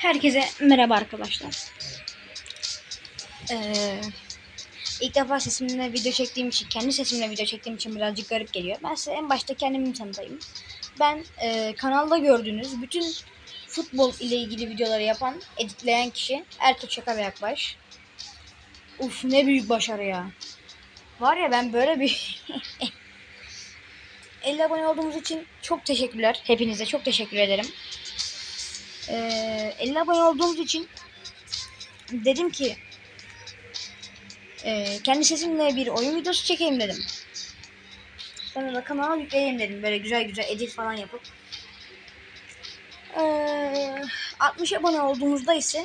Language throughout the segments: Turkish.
Herkese merhaba arkadaşlar. Ee, ilk defa sesimle video çektiğim için, kendi sesimle video çektiğim için birazcık garip geliyor. Ben size en başta kendimi tanıtayım. Ben e, kanalda gördüğünüz bütün futbol ile ilgili videoları yapan, editleyen kişi Ertuğ Çaka ve Yakbaş. Uf ne büyük başarı ya. Var ya ben böyle bir 50 abone olduğumuz için çok teşekkürler. Hepinize çok teşekkür ederim. Ee, 50 abone olduğumuz için dedim ki e, kendi sesimle bir oyun videosu çekeyim dedim. Sonra da kanala yükleyeyim dedim. Böyle güzel güzel edit falan yapıp. Ee, 60 abone olduğumuzda ise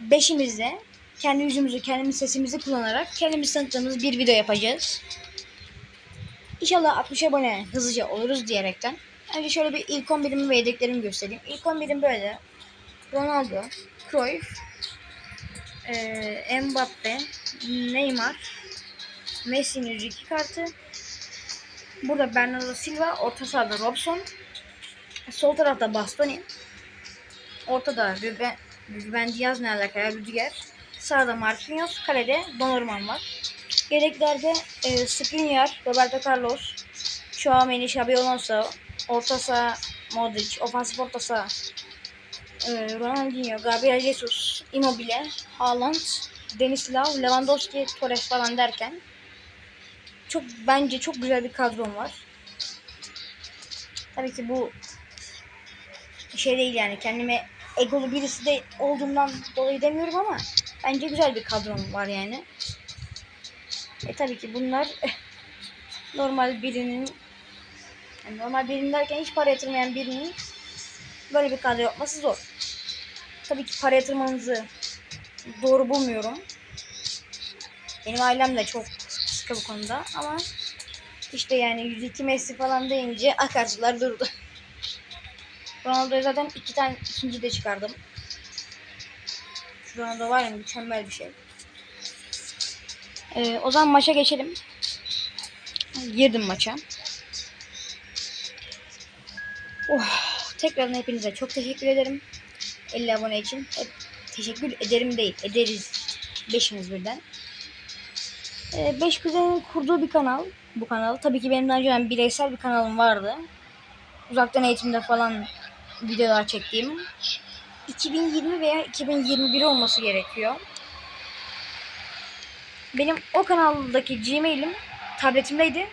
beşimizde kendi yüzümüzü, kendi sesimizi kullanarak kendimiz tanıttığımız bir video yapacağız. İnşallah 60 abone hızlıca oluruz diyerekten. Önce şöyle bir ilk 11'imi ve yedeklerimi göstereyim. İlk 11'im böyle. Ronaldo, Cruyff, eee Mbappe, Neymar, Messi'nin 102 kartı. Burada Bernardo Silva, orta sahada Robson. Sol tarafta Bastoni. Ortada Ruben, Ruben Diaz ne alaka ya Rüdiger. Sağda Marquinhos, kalede Donnarumma var. Yedeklerde e, Skriniar, Roberto Carlos, Chouameni, Xabi Alonso, orta saha Modric, ofansif orta saha e, Ronaldinho, Gabriel Jesus, Immobile, Haaland, Denislav, Lewandowski, Torres falan derken çok bence çok güzel bir kadrom var. Tabii ki bu şey değil yani kendime egolu birisi de olduğumdan dolayı demiyorum ama bence güzel bir kadrom var yani. E tabii ki bunlar normal birinin yani normal birinin derken hiç para yatırmayan birinin böyle bir kadro yapması zor. Tabii ki para yatırmanızı doğru bulmuyorum. Benim ailem de çok sıkı bu konuda ama işte yani 102 Messi falan deyince akarsular durdu. Ronaldo'ya zaten iki tane ikinci de çıkardım. Şu Ronaldo var ya mükemmel bir şey. Ee, o zaman maça geçelim. Girdim maça. Oh, tekrardan hepinize çok teşekkür ederim. 50 abone için. Hep teşekkür ederim değil. Ederiz. Beşimiz birden. 5 ee, beş kuzenin kurduğu bir kanal. Bu kanal. Tabii ki benim daha önceden bireysel bir kanalım vardı. Uzaktan eğitimde falan videolar çektiğim. 2020 veya 2021 olması gerekiyor. Benim o kanaldaki Gmail'im tabletimdeydi.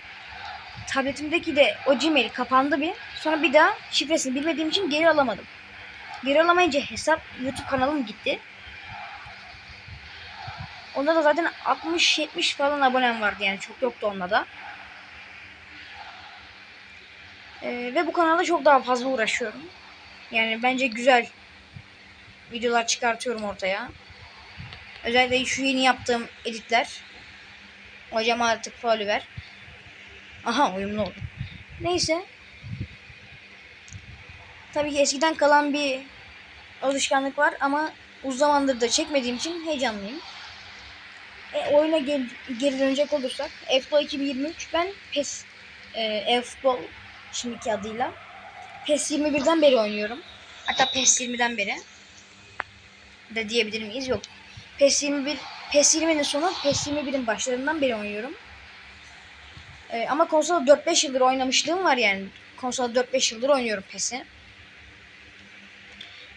Tabletimdeki de o Gmail kapandı bir. Sonra bir daha şifresini bilmediğim için geri alamadım. Geri alamayınca hesap YouTube kanalım gitti. Onda da zaten 60-70 falan abonem vardı yani çok yoktu onda da. Ee, ve bu kanalda çok daha fazla uğraşıyorum. Yani bence güzel videolar çıkartıyorum ortaya. Özellikle şu yeni yaptığım editler. Hocam artık faulü ver. Aha uyumlu oldu. Neyse. Tabii ki eskiden kalan bir alışkanlık var ama uzun zamandır da çekmediğim için heyecanlıyım. E, oyuna geri, geri dönecek olursak FBO 2023 ben PES e, FBO şimdiki adıyla PES 21'den beri oynuyorum. Hatta PES 20'den beri de diyebilir miyiz? Yok. PES 21 PES 20'nin sonu PES 21'in başlarından beri oynuyorum. Ee, ama konsolda 4-5 yıldır oynamışlığım var yani. Konsolda 4-5 yıldır oynuyorum PES'i.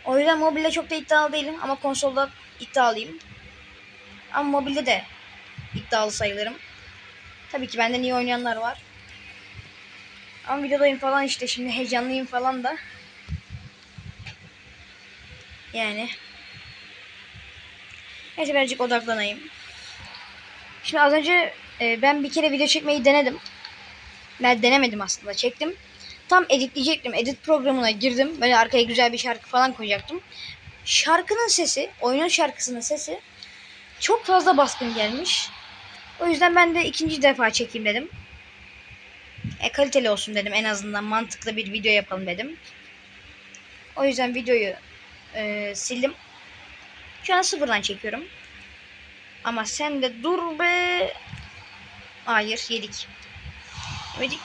O yüzden mobilde çok da iddialı değilim ama konsolda iddialıyım. Ama mobilde de iddialı sayılırım. Tabii ki benden iyi oynayanlar var. Ama videodayım falan işte şimdi heyecanlıyım falan da. Yani Neyse birazcık odaklanayım. Şimdi az önce e, ben bir kere video çekmeyi denedim. Ben denemedim aslında çektim. Tam editleyecektim. Edit programına girdim. Böyle arkaya güzel bir şarkı falan koyacaktım. Şarkının sesi, oyunun şarkısının sesi çok fazla baskın gelmiş. O yüzden ben de ikinci defa çekeyim dedim. E, kaliteli olsun dedim. En azından mantıklı bir video yapalım dedim. O yüzden videoyu e, sildim. Şu an sıfırdan çekiyorum. Ama sen de dur be. Hayır yedik. Yedik.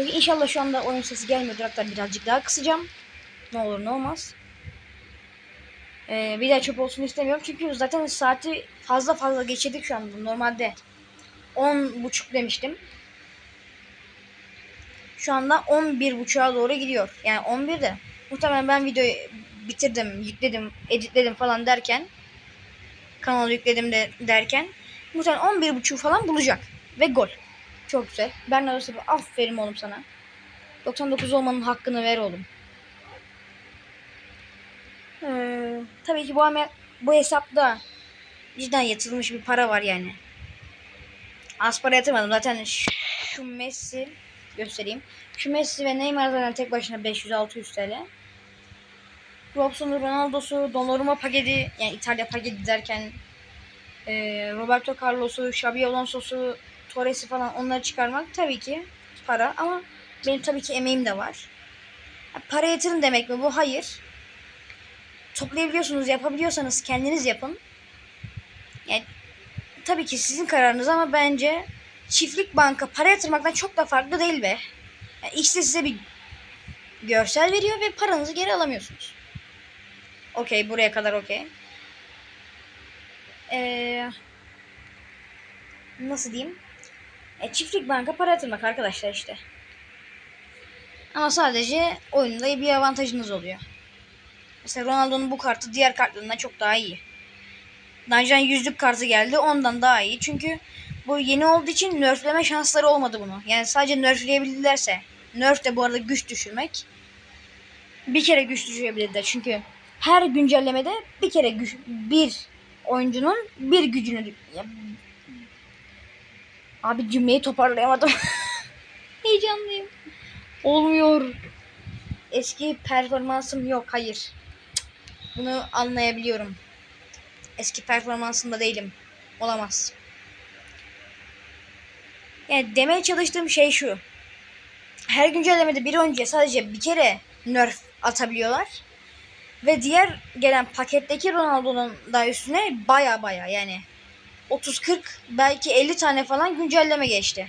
Peki inşallah şu anda oyun sesi gelmiyordur. Hatta birazcık daha kısacağım. Ne olur ne olmaz. Ee, bir daha çöp olsun istemiyorum. Çünkü zaten saati fazla fazla geçirdik şu anda. Normalde 10 buçuk demiştim. Şu anda 11 buçuğa doğru gidiyor. Yani 11'de. Muhtemelen ben videoyu bitirdim, yükledim, editledim falan derken kanalı yükledim de derken muhtemelen 11 buçuk falan bulacak. Ve gol. Çok güzel. Bernardo Silva aferin oğlum sana. 99 olmanın hakkını ver oğlum. Ee, tabii ki bu bu hesapta cidden yatırılmış bir para var yani. Az para yatırmadım. Zaten şu, şu Messi göstereyim. Şu Messi ve Neymar zaten tek başına 500-600 TL. Robson Ronaldo'su, Donnarumma paketi yani İtalya paketi derken e, Roberto Carlos'u, Xabi Alonso'su, Torres'i falan onları çıkarmak tabii ki para ama benim tabii ki emeğim de var. Para yatırın demek mi bu? Hayır. Toplayabiliyorsunuz, yapabiliyorsanız kendiniz yapın. Yani tabii ki sizin kararınız ama bence çiftlik banka para yatırmaktan çok da farklı değil be. Yani işte size bir görsel veriyor ve paranızı geri alamıyorsunuz. Okey buraya kadar okey. Ee, nasıl diyeyim? E, çiftlik banka para yatırmak arkadaşlar işte. Ama sadece oyunda bir avantajınız oluyor. Mesela Ronaldo'nun bu kartı diğer kartlarından çok daha iyi. Önce yüzlük kartı geldi ondan daha iyi. Çünkü bu yeni olduğu için nerfleme şansları olmadı bunu. Yani sadece nerfleyebildilerse. Nerf de bu arada güç düşürmek. Bir kere güç düşürebilirler. Çünkü her güncellemede bir kere güç, bir oyuncunun bir gücünü Abi cümleyi toparlayamadım. Heyecanlıyım. Olmuyor. Eski performansım yok. Hayır. Bunu anlayabiliyorum. Eski performansımda değilim. Olamaz. Yani demeye çalıştığım şey şu. Her güncellemede bir oyuncuya sadece bir kere nerf atabiliyorlar. Ve diğer gelen paketteki Ronaldo'nun da üstüne baya baya yani 30-40 belki 50 tane falan güncelleme geçti.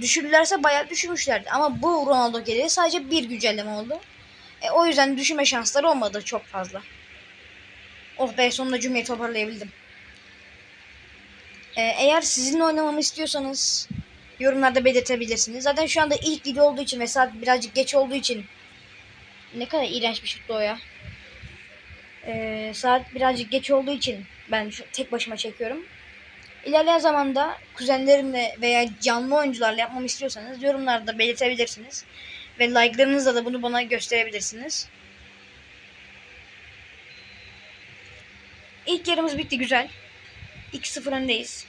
Düşürdülerse bayağı düşürmüşlerdi. Ama bu Ronaldo geleli sadece bir güncelleme oldu. E, o yüzden düşürme şansları olmadı çok fazla. Oh be sonunda cümleyi toparlayabildim. E, eğer sizinle oynamamı istiyorsanız yorumlarda belirtebilirsiniz. Zaten şu anda ilk video olduğu için ve saat birazcık geç olduğu için ne kadar iğrenç bir şuttu o ya. E, saat birazcık geç olduğu için ben tek başıma çekiyorum. İlerleyen zamanda kuzenlerimle veya canlı oyuncularla yapmamı istiyorsanız yorumlarda belirtebilirsiniz. Ve like'larınızla da bunu bana gösterebilirsiniz. İlk yarımız bitti güzel. 2-0 öndeyiz.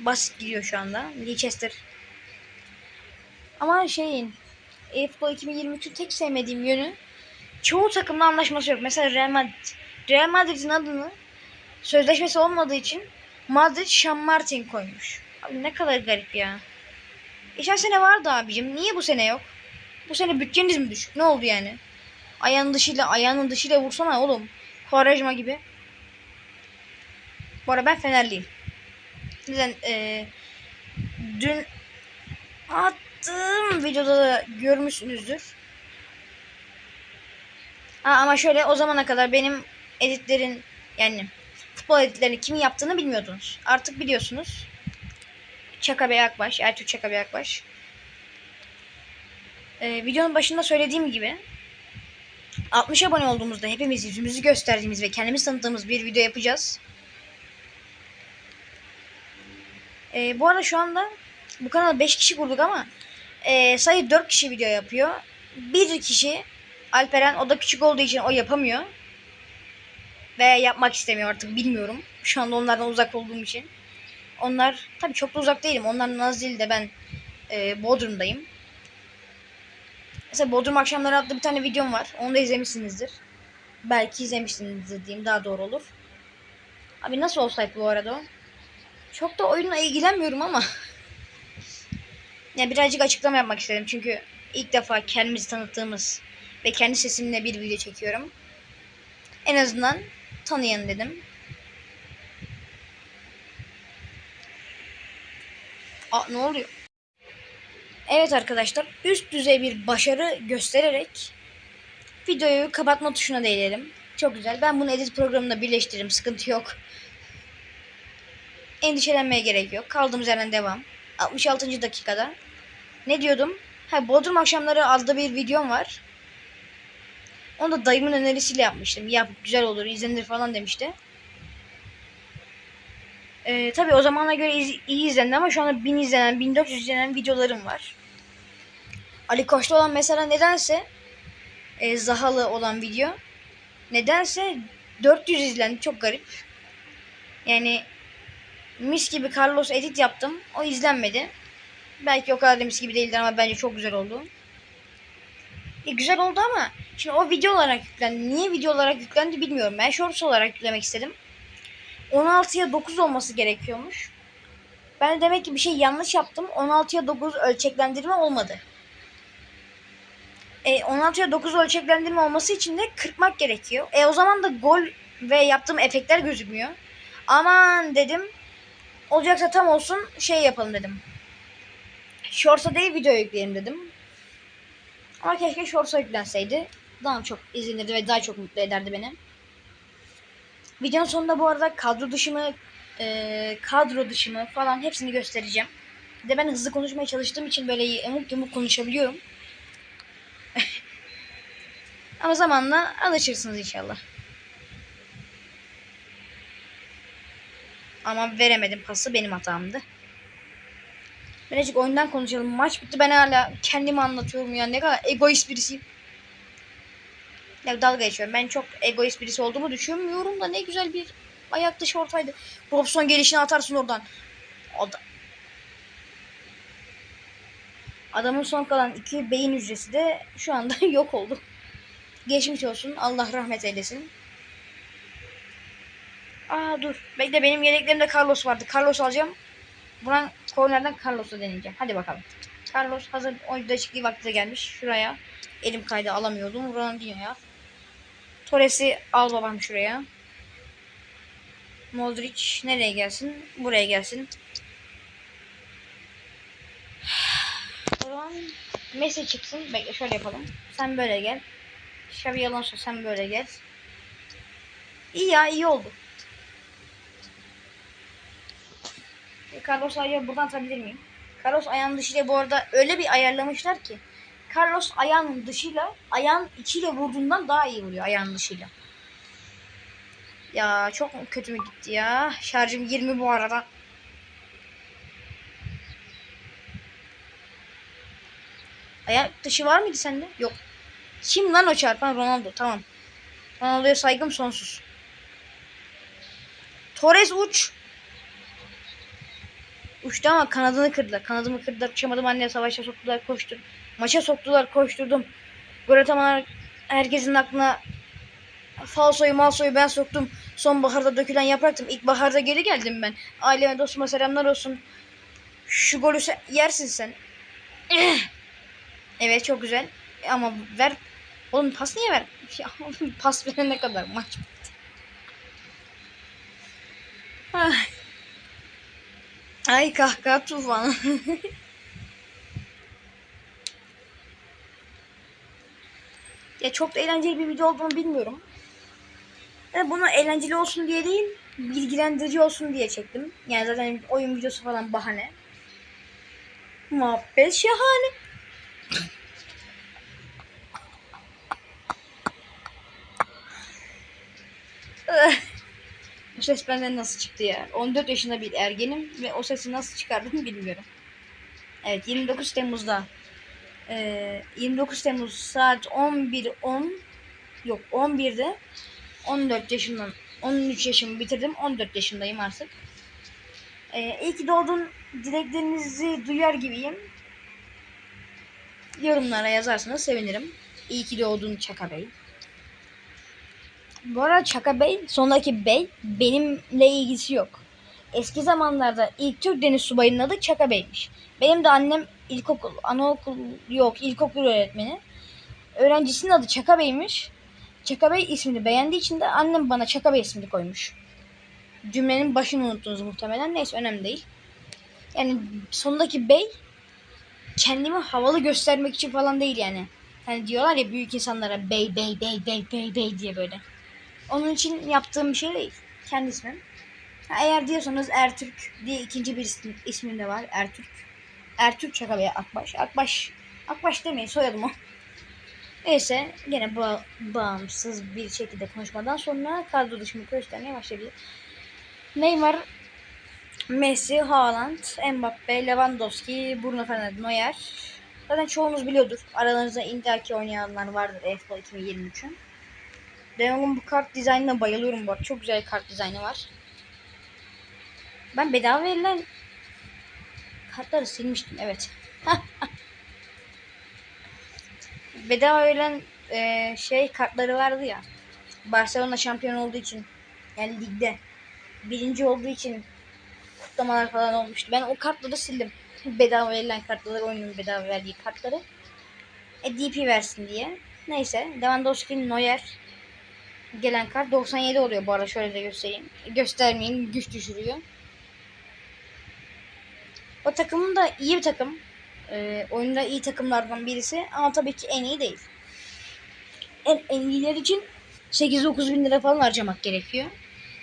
Basit gidiyor şu anda. Leicester. Ama şeyin e-futbol 2023'ün tek sevmediğim yönü çoğu takımla anlaşması yok. Mesela Real Madrid. Real Madrid'in adını sözleşmesi olmadığı için Madrid Sean Martin koymuş. Abi ne kadar garip ya. Geçen sene vardı abicim. Niye bu sene yok? Bu sene bütçeniz mi düşük? Ne oldu yani? Ayağın dışıyla ayağının dışıyla vursana oğlum. Quaresma gibi. Bu arada ben Fenerliyim. Neden eee dün attığım videoda da görmüşsünüzdür. Ha, ama şöyle o zamana kadar benim editlerin yani futbol editlerini kimin yaptığını bilmiyordunuz. Artık biliyorsunuz. Çaka Bey Akbaş, Ertuğ Çaka Bey Akbaş. Ee, videonun başında söylediğim gibi 60 abone olduğumuzda hepimiz yüzümüzü gösterdiğimiz ve kendimiz tanıttığımız bir video yapacağız. Ee, bu arada şu anda bu kanala 5 kişi kurduk ama e, sayı 4 kişi video yapıyor. Bir kişi Alperen o da küçük olduğu için o yapamıyor. Veya yapmak istemiyor artık bilmiyorum. Şu anda onlardan uzak olduğum için. Onlar tabii çok da uzak değilim. Onlar Nazilli'de ben e, Bodrum'dayım. Mesela Bodrum akşamları adlı bir tane videom var. Onu da izlemişsinizdir. Belki izlemişsinizdir diyeyim daha doğru olur. Abi nasıl olsaydı bu arada o? Çok da oyunla ilgilenmiyorum ama. ya birazcık açıklama yapmak istedim. Çünkü ilk defa kendimizi tanıttığımız ve kendi sesimle bir video çekiyorum. En azından tanıyın dedim. Aa ne oluyor? Evet arkadaşlar üst düzey bir başarı göstererek videoyu kapatma tuşuna değinelim. Çok güzel. Ben bunu edit programında birleştiririm. Sıkıntı yok. Endişelenmeye gerek yok. Kaldığımız yerden devam. 66. dakikada. Ne diyordum? Ha, Bodrum akşamları adlı bir videom var. Onu da dayımın önerisiyle yapmıştım. Yap güzel olur izlenir falan demişti. Ee, tabii o zamana göre iz- iyi izlendi ama şu anda 1000 izlenen, 1400 izlenen videolarım var. Ali Koç'ta olan mesela nedense e, Zahalı olan video nedense 400 izlendi. Çok garip. Yani mis gibi Carlos edit yaptım. O izlenmedi. Belki o kadar da mis gibi değildir ama bence çok güzel oldu. E, güzel oldu ama şimdi o video olarak yüklendi. Niye video olarak yüklendi bilmiyorum. Ben shorts olarak yüklemek istedim. 16'ya 9 olması gerekiyormuş. Ben de demek ki bir şey yanlış yaptım. 16'ya 9 ölçeklendirme olmadı. E, 16'ya 9 ölçeklendirme olması için de kırpmak gerekiyor. E o zaman da gol ve yaptığım efektler gözükmüyor. Aman dedim. Olacaksa tam olsun şey yapalım dedim. Shorts'a değil video yükleyelim dedim. Ama keşke Shorts'a yüklenseydi. Daha çok izlenirdi ve daha çok mutlu ederdi beni. Videonun sonunda bu arada kadro dışımı, e, kadro dışımı falan hepsini göstereceğim. Bir de ben hızlı konuşmaya çalıştığım için böyle yamuk yumuk konuşabiliyorum. Ama zamanla alışırsınız inşallah. Ama veremedim pası benim hatamdı. Birazcık oyundan konuşalım. Maç bitti ben hala kendimi anlatıyorum ya. Ne kadar egoist birisiyim. Ya dalga geçiyorum. Ben çok egoist birisi olduğumu düşünmüyorum da ne güzel bir ayak dışı ortaydı. Robson gelişini atarsın oradan. Ad- Adamın son kalan iki beyin hücresi de şu anda yok oldu. Geçmiş olsun. Allah rahmet eylesin. Aa dur. Bekle benim yedeklerimde Carlos vardı. Carlos alacağım. Buradan kornerden Carlos'u deneyeceğim. Hadi bakalım. Carlos hazır oyunda çıktığı vakti gelmiş. Şuraya. Elim kaydı alamıyordum. Ronaldinho'ya. Torres'i al babam şuraya. Modric nereye gelsin? Buraya gelsin. O Messi çıksın. Bekle şöyle yapalım. Sen böyle gel. Xavi Alonso sen böyle gel. İyi ya iyi oldu. Carlos ayağı buradan atabilir miyim? Carlos ayağın dışıyla bu arada öyle bir ayarlamışlar ki. Carlos ayağının dışıyla ayağın içiyle vurduğundan daha iyi vuruyor ayağın dışıyla. Ya çok kötü mü gitti ya? Şarjım 20 bu arada. Ayak dışı var mıydı sende? Yok. Kim lan o çarpan? Ronaldo. Tamam. Ronaldo'ya saygım sonsuz. Torres uç. Uçtu ama kanadını kırdılar. Kanadımı kırdılar. Uçamadım anne savaşa soktular koştur. Maça soktular koşturdum. Gol atamalar herkesin aklına falsoyu malsoyu ben soktum. Sonbaharda dökülen yapraktım. İlkbaharda geri geldim ben. Aileme dostuma selamlar olsun. Şu golü sen, yersin sen. evet çok güzel. Ama ver. Oğlum pas niye ver? Ya, pas verene kadar maç bitti. Ay. Ay kahkaha tufanı. ya çok da eğlenceli bir video olduğunu bilmiyorum. Yani bunu eğlenceli olsun diye değil, bilgilendirici olsun diye çektim. Yani zaten oyun videosu falan bahane. Muhabbet şahane. Bu ses benden nasıl çıktı ya? 14 yaşında bir ergenim ve o sesi nasıl çıkardım bilmiyorum. Evet 29 Temmuz'da e, 29 Temmuz saat 11.10 yok 11'de 14 yaşından 13 yaşımı bitirdim. 14 yaşındayım artık. E, iyi ki doğdun dileklerinizi duyar gibiyim. Yorumlara yazarsanız sevinirim. İyi ki doğdun Çaka Bey. Bu arada Çaka Bey, sondaki bey benimle ilgisi yok. Eski zamanlarda ilk Türk deniz subayının adı Çaka Bey'miş. Benim de annem ilkokul, anaokul yok ilkokul öğretmeni. Öğrencisinin adı Çaka Bey'miş. Çaka Bey ismini beğendiği için de annem bana Çaka Bey ismini koymuş. Cümlenin başını unuttunuz muhtemelen. Neyse önemli değil. Yani sondaki bey kendimi havalı göstermek için falan değil yani. Hani diyorlar ya büyük insanlara bey bey bey bey bey bey diye böyle. Onun için yaptığım bir şey değil. Kendi ismim. Ha, eğer diyorsanız Ertürk diye ikinci bir ismi, ismim de var. Ertürk. Ertürk Çaka veya Akbaş. Akbaş. Akbaş demeyin soyadım o. Neyse gene ba- bağımsız bir şekilde konuşmadan sonra kadro dışımı göstermeye başlayabilir. Neymar, Messi, Haaland, Mbappe, Lewandowski, Bruno Fernandes, Neuer. Zaten çoğunuz biliyordur. Aralarınızda Inter'ki oynayanlar vardır EFL 2023'ün. De Jong'un bu kart dizaynına bayılıyorum bu arada. Çok güzel kart dizaynı var. Ben bedava verilen kartları silmiştim evet. bedava verilen e, şey kartları vardı ya. Barcelona şampiyon olduğu için yani ligde birinci olduğu için kutlamalar falan olmuştu. Ben o kartları sildim. Bedava verilen kartları oyunun bedava verdiği kartları. E, DP versin diye. Neyse. Lewandowski, Neuer gelen kart 97 oluyor bu arada şöyle de göstereyim. Göstermeyin güç düşürüyor. O takımın da iyi bir takım. Ee, oyunda iyi takımlardan birisi ama tabii ki en iyi değil. En, en iyiler için 8-9 bin lira falan harcamak gerekiyor.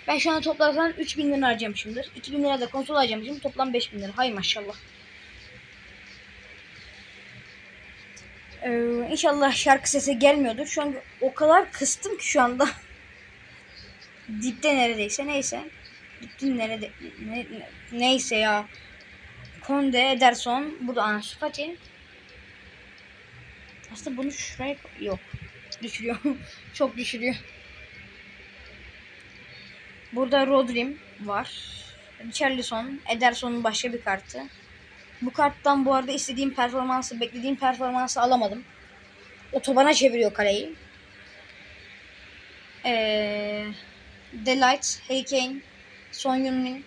Ben şu an toplarsan 3 bin lira harcamışımdır. 2 bin lira da konsol harcamışım. Toplam 5 bin lira. Hay maşallah. Ee, inşallah şarkı sesi gelmiyordur. Şu an o kadar kıstım ki şu anda. Dipte neredeyse. Neyse. Dipte nerede? Ne, ne- neyse ya. Konde, Ederson. Bu da Ansu. Aslında bunu şuraya yok. Düşürüyor. Çok düşürüyor. Burada Rodrim var. Richarlison, Ederson'un başka bir kartı. Bu karttan bu arada istediğim performansı, beklediğim performansı alamadım. Otobana çeviriyor kaleyi. Ee, Delight, Harry Kane, Son Heung-min.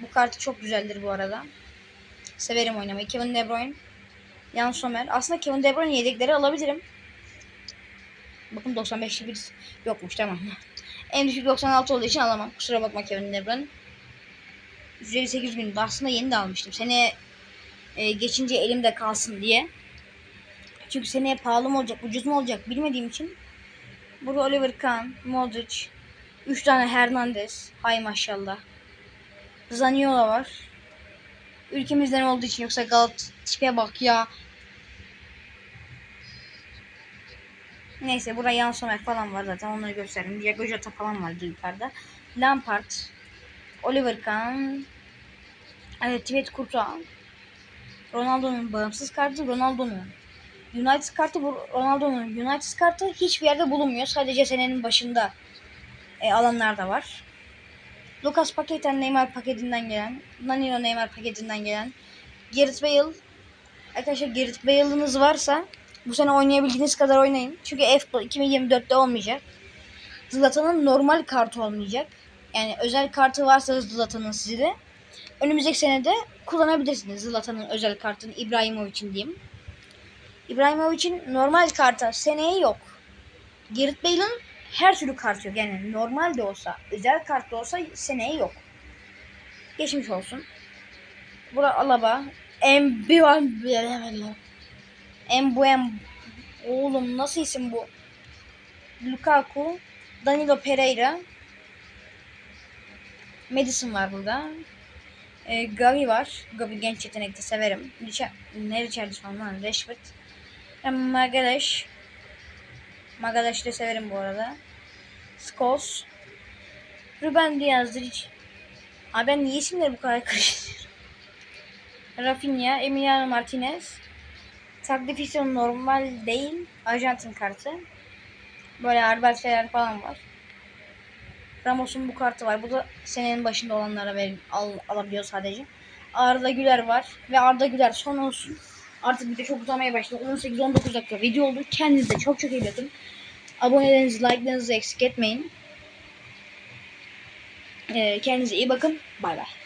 Bu kartı çok güzeldir bu arada. Severim oynamayı. Kevin De Bruyne, Jan Sommer. Aslında Kevin De Bruyne yedekleri alabilirim. Bakın 95'li bir yokmuş tamam. En düşük 96 olduğu için alamam. Kusura bakma Kevin De Bruyne. 158 gün. Aslında yeni de almıştım. Seneye e, geçince elimde kalsın diye. Çünkü seneye pahalı mı olacak, ucuz mu olacak bilmediğim için. Burada Oliver Kahn, Modric, 3 tane Hernandez. Hay maşallah. Zaniola var. Ülkemizden olduğu için yoksa Galat tipe bak ya. Neyse burada Jan Sommer falan var zaten onları göstereyim. Diego Jota falan vardı yukarıda. Lampard, Oliver Kahn, evet Tibet Courtois, Ronaldo'nun bağımsız kartı, Ronaldo'nun United kartı, Ronaldo'nun United kartı hiçbir yerde bulunmuyor. Sadece senenin başında e, alanlar da var. Lucas Paqueta Neymar paketinden gelen, Danilo Neymar paketinden gelen, Gareth Bale. Arkadaşlar Gareth Bale'ınız varsa bu sene oynayabildiğiniz kadar oynayın. Çünkü F 2024'te olmayacak. Zlatan'ın normal kartı olmayacak. Yani özel kartı varsa Zlatan'ın sizde. Önümüzdeki senede kullanabilirsiniz Zlatan'ın özel kartını İbrahimovic'in diyeyim. İbrahimovic'in normal kartı seneye yok. Gareth Bale'ın her türlü kartı yok. Yani normal de olsa, özel kart da olsa seneye yok. Geçmiş olsun. Bura Alaba. Embuem. Embuem. Oğlum nasıl isim bu? Lukaku. Danilo Pereira. Madison var burada. E, Gavi var. Gavi genç yetenekte severim. Richard, ne Richardson lan? Rashford. Hem Magalaş. Magalaş'ı da severim bu arada. Scholes. Ruben Diaz. Rich. Abi ben niye isimleri bu kadar karıştırıyorum? Rafinha. Emiliano Martinez. Sacrificio normal değil. Arjantin kartı. Böyle Albert Ferrer falan var. Ramos'un bu kartı var. Bu da senenin başında olanlara verin, al, alabiliyor sadece. Arda Güler var. Ve Arda Güler son olsun. Artık video çok uzamaya başladı. 18-19 dakika video oldu. Kendinize çok çok iyi bakın. Abonelerinizi, like'larınızı eksik etmeyin. Ee, kendinize iyi bakın. Bay bay.